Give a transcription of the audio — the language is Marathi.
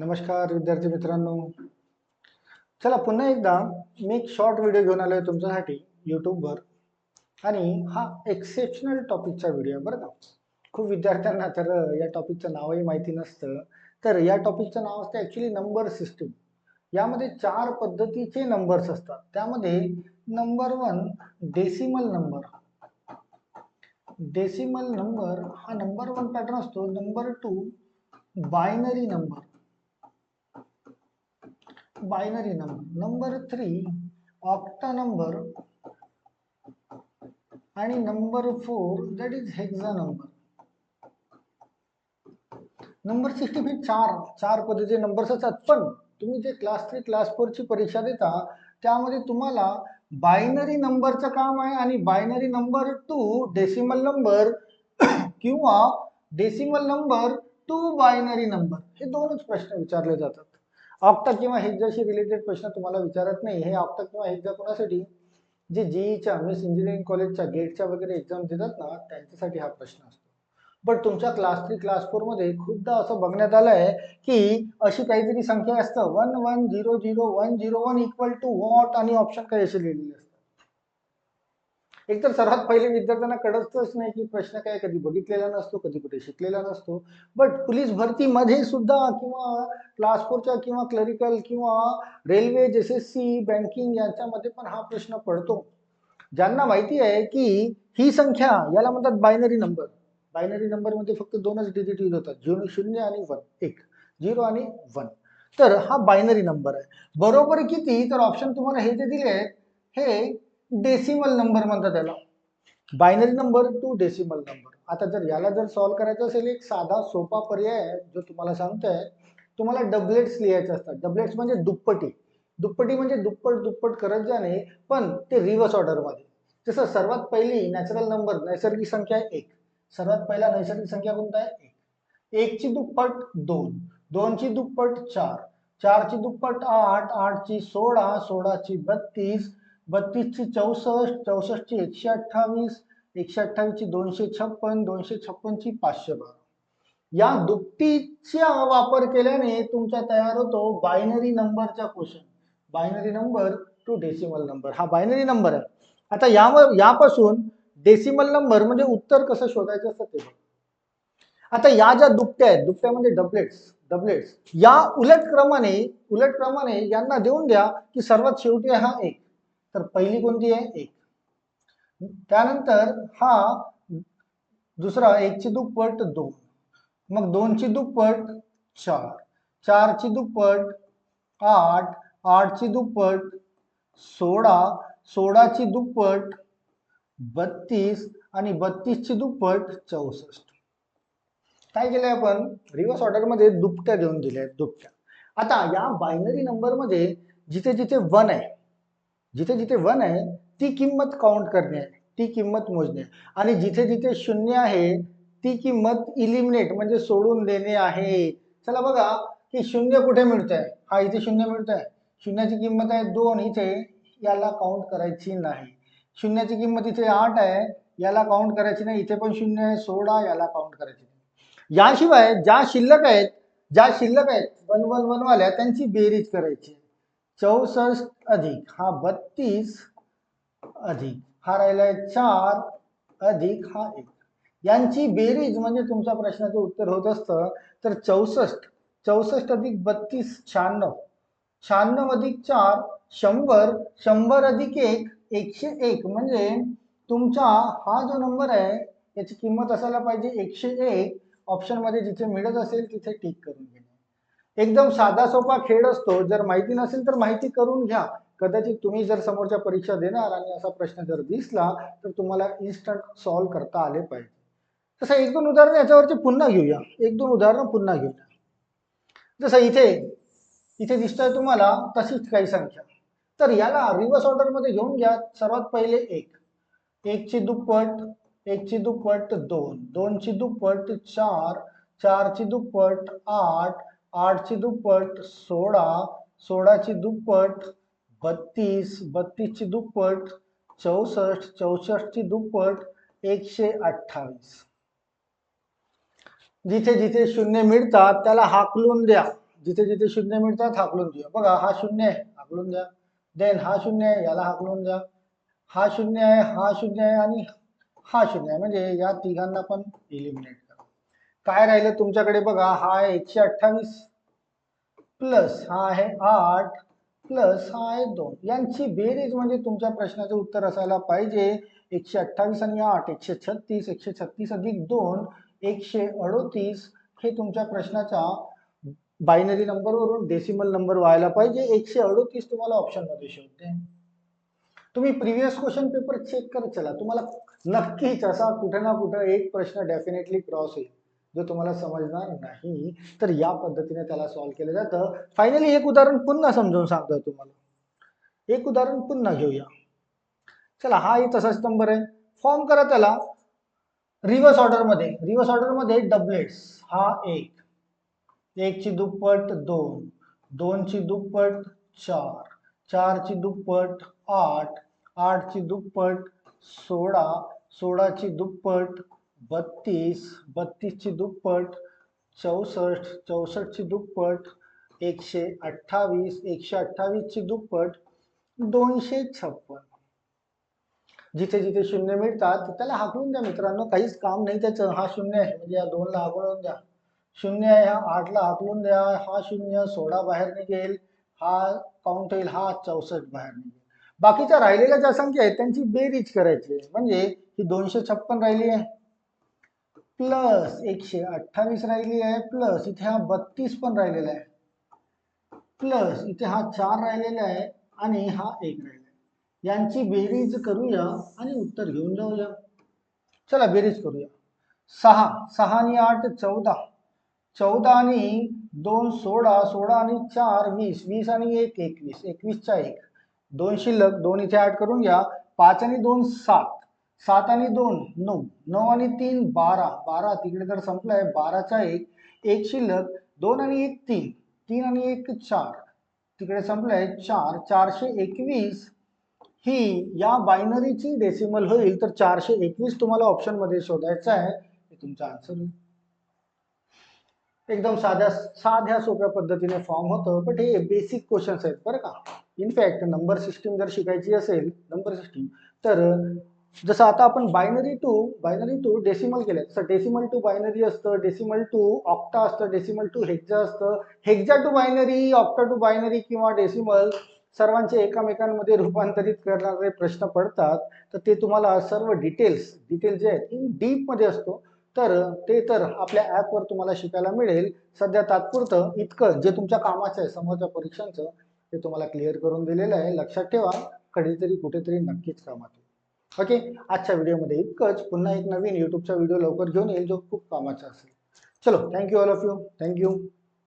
नमस्कार विद्यार्थी मित्रांनो. चला पुन्हा एकदा मी एक शॉर्ट व्हिडिओ घेऊन आलो आहे तुमच्यासाठी यूट्यूबवर आणि हा एक्सेप्शनल टॉपिकचा व्हिडिओ आहे बरं का? खूप विद्यार्थ्यांना तर या टॉपिकचं नावही माहिती नसतं. तर या टॉपिकचं नाव असतं ॲक्च्युली नंबर सिस्टीम यामध्ये चार पद्धतीचे नंबर्स असतात. त्यामध्ये number one decimal number decimal number हा नंबर वन पॅटर्न असतो. Number two binary number binary number. Number three octa number. आणि number four that is hexa number. Number system हे चार चार पद्धतीचे नंबर्स असतात. पण तुम्ही जे क्लास थ्री क्लास फोरची परीक्षा देता त्यामध्ये तुम्हाला बायनरी नंबरचं काम आहे आणि binary number to decimal number किंवा decimal number to binary number. हे दोनच प्रश्न विचारले जातात. ऑक्टा किंवा हेक्झाशी रिलेटेड प्रश्न तुम्हाला विचारत नाही हे ऑक्टा किंवा हेक्झा कोणासाठी जे जीईच्या मिस इंजिनिअरिंग कॉलेजच्या गेटच्या वगैरे एक्झाम देतात ना त्यांच्यासाठी हा प्रश्न असतो. बट तुमच्या क्लास थ्री क्लास फोरमध्ये खूपदा असं बघण्यात आलं आहे की अशी काहीतरी संख्या असतं one one zero zero one zero one equal to what आणि ऑप्शन काही असे लिहिलेले असतात. एकतर सर्वात पहिले विद्यार्थ्यांना कळतच नाही की प्रश्न काय कधी बघितलेला नसतो कधी कुठे शिकलेला नसतो. बट पोलीस भरतीमध्ये सुद्धा किंवा क्लास फोरच्या किंवा क्लरिकल किंवा railway S S C banking यांच्यामध्ये पण हा प्रश्न पडतो. ज्यांना माहिती आहे की ही संख्या याला म्हणतात बायनरी नंबर बायनरी नंबरमध्ये फक्त दोनच डिजिट यूज होतात झिरो शून्य आणि वन एक झिरो आणि वन तर हा बायनरी नंबर आहे. बरोबर किती? तर ऑप्शन तुम्हाला हे जे दिले आहेत हे डेसिमल नंबर म्हणतात त्याला. Binary number to decimal number आता जर याला जर सॉल्व्ह करायचं असेल एक साधा सोपा पर्याय आहे जो तुम्हाला सांगतोय तुम्हाला डबलेट्स लिहायचे असतात. डबलेट्स म्हणजे दुप्पटी. दुप्पटी म्हणजे दुप्पट दुप्पट करत जाणे पण ते रिव्हर्स ऑर्डरमध्ये जसं सर्वात पहिली नॅचरल नंबर नैसर्गिक संख्या आहे एक. सर्वात पहिला नैसर्गिक संख्या कोणता आहे? एक. एकची दुप्पट दोन. दोनची दुप्पट चार. चारची दुप्पट आठ. आठची सोळा. सोळाची बत्तीस. बत्तीसची चौसष्ट चौसष्टची एकशे अठ्ठावीस एकशे अठ्ठावीसची दोनशे छप्पन दोनशे छप्पनची पाचशे बारा. या दुपटीचा वापर केल्याने तुमचा तयार होतो बायनरी नंबरचा question. Binary number to decimal number. हा बायनरी नंबर आहे. आता यावर यापासून डेसिमल नंबर म्हणजे उत्तर कसं शोधायचं असतं ते आता या ज्या दुपट्या आहेत दुपट्या म्हणजे डबलेट्स डबलेट्स या उलट क्रमाने उलट क्रमाने यांना देऊन द्या की सर्वात शेवटी हा एक. तर पहिली कोणती आहे? एक. त्यानंतर हा दुसरा एकची दुप्पट दोन. मग दोनची दुप्पट चार. चारची दुप्पट आठ. आठची दुप्पट सोळा. सोळाची दुप्पट बत्तीस. आणि बत्तीसची दुप्पट चौसष्ट. काय केलंय आपण? रिव्हर्स ऑर्डरमध्ये दुपट्या देऊन दिल्या आहेत दुपट्या. आता या बायनरी नंबरमध्ये जिथे जिथे वन आहे जिथे जिथे वन आहे ती किंमत काउंट करणे आहे ती किंमत मोजणे. आहे आणि जिथे जिथे शून्य आहे ती किंमत इलिमिनेट म्हणजे सोडून देणे आहे. चला बघा की शून्य कुठे मिळत आहे हा इथे शून्य मिळत आहे शून्याची किंमत आहे दोन इथे याला काउंट करायची नाही. शून्याची किंमत इथे आठ आहे याला काउंट करायची नाही. इथे पण शून्य आहे सोळा याला काउंट करायची नाही. याशिवाय ज्या शिल्लक आहेत ज्या शिल्लक आहेत वन वन वन वाल्या त्यांची बेरीज करायची. चौसष्ट अधिक हा बत्तीस अधिक हा राहिलाय चार अधिक हा एक. यांची बेरीज म्हणजे तुमच्या प्रश्नाचं उत्तर होत असतं तर चौसष्ट चौसष्ट अधिक बत्तीस शहाण्णव. शहाण्णव अधिक चार शंभर शंभर अधिक एक एकशे एक. म्हणजे तुमचा हा जो नंबर आहे याची किंमत असायला पाहिजे एकशे एक. ऑप्शनमध्ये जिथे मिळत असेल तिथे टिक करून घ्या. एकदम साधा सोपा खेळ असतो. जर माहिती नसेल तर माहिती करून घ्या. कदाचित तुम्ही जर समोरच्या परीक्षा देणार आणि असा प्रश्न जर दिसला तर तुम्हाला इन्स्टंट सॉल्व्ह करता आले पाहिजे. तसं एक दोन उदाहरणं याच्यावरती पुन्हा घेऊया. एक दोन उदाहरणं पुन्हा घेऊया. जसं इथे इथे दिसतंय तुम्हाला तशीच काही संख्या. तर याला रिव्हर्स ऑर्डरमध्ये घेऊन घ्या. सर्वात पहिले एक. एकची दुप्पट एकची दुप्पट दोन. दोनची दुप्पट चार. चारची दुप्पट आठ. आठची दुप्पट सोळा सोळाची दुप्पट बत्तीस बत्तीसची दुप्पट चौसष्ट चौसष्टची दुप्पट एकशे अठ्ठावीस. जिथे जिथे शून्य मिळतात त्याला हाकलून द्या. जिथे जिथे शून्य मिळतात हाकलून द्या. बघा हा शून्य आहे हाकलून द्या. देन हा शून्य आहे याला हाकलून द्या. हा शून्य आहे हा शून्य आहे आणि हा शून्य आहे. म्हणजे या तिघांना पण इलिमिनेट काय राहिलं तुमच्याकडे बघा? हा आहे एकशे अठ्ठावीस प्लस हा आहे आठ प्लस हा आहे दोन. यांची बेरीज म्हणजे तुमच्या प्रश्नाचं उत्तर असायला पाहिजे. एकशे अठ्ठावीस आणि आठ एकशे छत्तीस एकशे छत्तीस अधिक दोन एकशे अडोतीस हे तुमच्या प्रश्नाच्या बायनरी नंबरवरून डेसिमल नंबर व्हायला पाहिजे. एकशे अडोतीस तुम्हाला ऑप्शनमध्ये शोधते. तुम्ही प्रिव्हियस क्वेश्चन पेपर चेक करत चला. तुम्हाला नक्कीच असा कुठे ना कुठं एक प्रश्न डेफिनेटली क्रॉस होईल. जो तुम्हाला समजणार नाही तर या पद्धतीने त्याला सॉल्व्ह केलं जातं. फायनली एक उदाहरण पुन्हा समजून सांगतोय तुम्हाला. एक उदाहरण पुन्हा घेऊया. चला हाही तसाच नंबर आहे. फॉर्म करा त्याला. रिव्हर्स ऑर्डरमध्ये रिव्हर्स ऑर्डरमध्ये डबलेट्स हा एक. एकची दुप्पट दोन. दोनची दुप्पट चार. चारची दुप्पट आठ. आठची दुप्पट सोळा. सोळाची दुप्पट बत्तीस बत्तीसची दुप्पट चौसष्ट चौसष्टची दुप्पट एकशे अठ्ठावीस एकशे अठ्ठावीसची दुप्पट दोनशे छप्पन. जिथे जिथे शून्य मिळतात त्याला हाकलून द्या मित्रांनो. काहीच काम नाही त्याचं. हा शून्य आहे. म्हणजे या दोनला हाकलून द्या. शून्य आहे हा आठला हाकलून द्या. हा शून्य सोळा बाहेर निघेल. हा काउंट होईल हा चौसष्ट बाहेर निघेल. बाकीच्या राहिलेल्या ज्या संख्या आहेत त्यांची बेरीज करायची आहे. म्हणजे ही दोनशे छप्पन राहिली आहे. प्लस एकशे अठ्ठावीस राहिली आहे प्लस इथे हा बत्तीस पण राहिलेला आहे. प्लस इथे हा चार राहिलेला आहे आणि हा एक राहिला आहे. यांची बेरीज करूया आणि उत्तर घेऊन जाऊया. चला बेरीज करूया. सहा सहा आणि आठ चौदा. चौदा आणि दोन सोळा सोळा आणि चार वीस. वीस आणि एक एकवीस. एकवीसच्या एक. दोन शिल्लक दोन इथे ऍड करून घ्या. पाच आणि दोन सात. सात आणि दोन नऊ. नऊ आणि तीन बारा. बारा तिकडे तर संपलाय. बाराचा एक एक शिल्लक दोन आणि एक तीन. तीन आणि एक चार. तिकडे संपलाय. चार चारशे एकवीस. ही या बायनरीची डेसिमल होईल तर चारशे एकवीस तुम्हाला ऑप्शनमध्ये शोधायचं आहे. हे तुमचा आन्सर होईल. एकदम साध्या साध्या सोप्या पद्धतीने फॉर्म होतं बट हे बेसिक क्वेश्चन्स आहेत बरं का? इनफॅक्ट नंबर सिस्टीम जर शिकायची असेल नंबर सिस्टीम तर जसं आता आपण binary to binary to decimal केलं तर डेसिमल टू बायनरी असतं डेसिमल टू ऑक्टा असतं डेसिमल टू हेक्झा असतं. Hexa to binary octa to binary किंवा डेसिमल सर्वांचे एकामेकांमध्ये रूपांतरित करणारे प्रश्न पडतात. तर ते तुम्हाला सर्व डिटेल्स डिटेल्स जे आहेत इन डीपमध्ये असतो. तर ते तर आपल्या ॲपवर तुम्हाला शिकायला मिळेल. सध्या तात्पुरतं इतकं जे तुमच्या कामाचं आहे समोरच्या परीक्षांचं ते तुम्हाला क्लिअर करून दिलेलं आहे. लक्षात ठेवा कधीतरी कुठेतरी नक्कीच कामात ओके आजच्या व्हिडिओमध्ये इतकंच. पुन्हा एक नवीन यूट्यूबचा व्हिडिओ लवकर घेऊन येईल जो खूप कामाचा असेल. चलो thank you all of you thank you